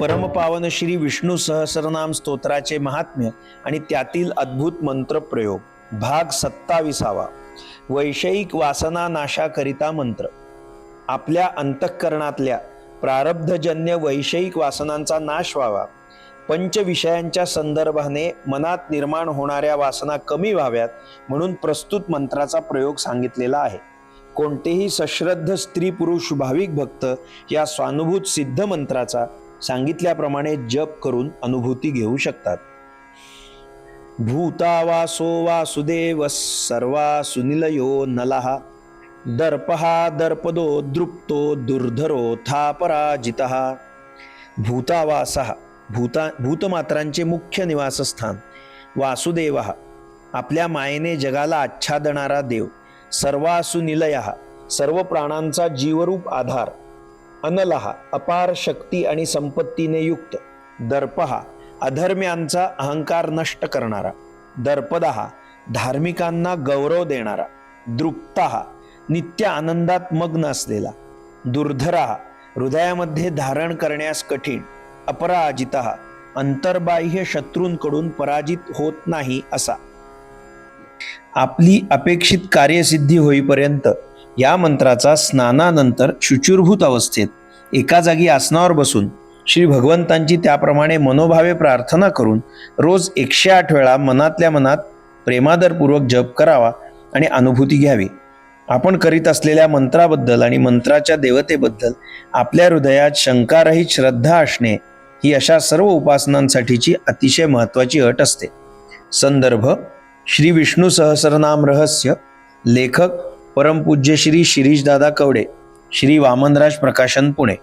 परमपावन श्री विष्णू सहस्रनाम स्तोत्राचे महात्म्य आणि त्यातील अद्भुत मंत्र प्रयोग. भाग सत्ताविसावा. वैषयिक वासना नाशाकरिता मंत्र. आपल्या अंतःकरणातल्या प्रारब्धजन्य वैषयिक वासनांचा नाश व्हावा. पंचविषयांच्या संदर्भाने मनात निर्माण होणाऱ्या वासना कमी व्हाव्यात म्हणून प्रस्तुत मंत्राचा प्रयोग सांगितलेला आहे. कोणतेही सश्रद्ध स्त्री पुरुष भाविक भक्त या स्वानुभूत सिद्ध मंत्राचा सांगितल्याप्रमाणे जप करून अनुभूती घेऊ शकतात. भूतावासो वासुदेव सर्वा सुनिलयो नलहा दर्पहा दर्पदो दृप्तो दुर्धरो थापराजितः। भूतावासः भूता भूतमात्रांचे मुख्य निवासस्थान. वासुदेव आपल्या मायेने जगाला आच्छादणारा देव. सर्वासु निलय सर्व प्राणांचा जीवरूप आधार. अनलहा अपार शक्ती आणि संपत्तीने युक्त. दर्पहा अधर्म्यांचा अहंकार नष्ट करणारा. दर्पदहा धार्मिकांना गौरव देणारा. दृप्तहा नित्य आनंदात मग्न असलेला. दुर्धरा हृदयामध्ये धारण करण्यास कठीण. अपराजित अंतर्बाह्य शत्रूंकडून पराजित होत नाही असा. आपली अपेक्षित कार्यसिद्धी होईपर्यंत या मंत्राचा स्नानानंतर शुचिरभूत अवस्थेत एका जागी आसनावर बसून श्री भगवंतांची त्याप्रमाणे मनोभावे प्रार्थना करून रोज एकशे आठ वेळा मनातल्या मनात प्रेमादरपूर्वक जप करावा आणि अनुभूती घ्यावी. आपण करीत असलेल्या मंत्राबद्दल आणि मंत्राच्या देवतेबद्दल आपल्या हृदयात शंकारहित श्रद्धा असणे ही अशा सर्व उपासनांसाठीची अतिशय महत्त्वाची अट असते. संदर्भ श्री विष्णू सहस्रनाम रहस्य लेखक परमपूज्य श्री शिरीषदादा कवडे श्री वामनराज प्रकाशन पुणे.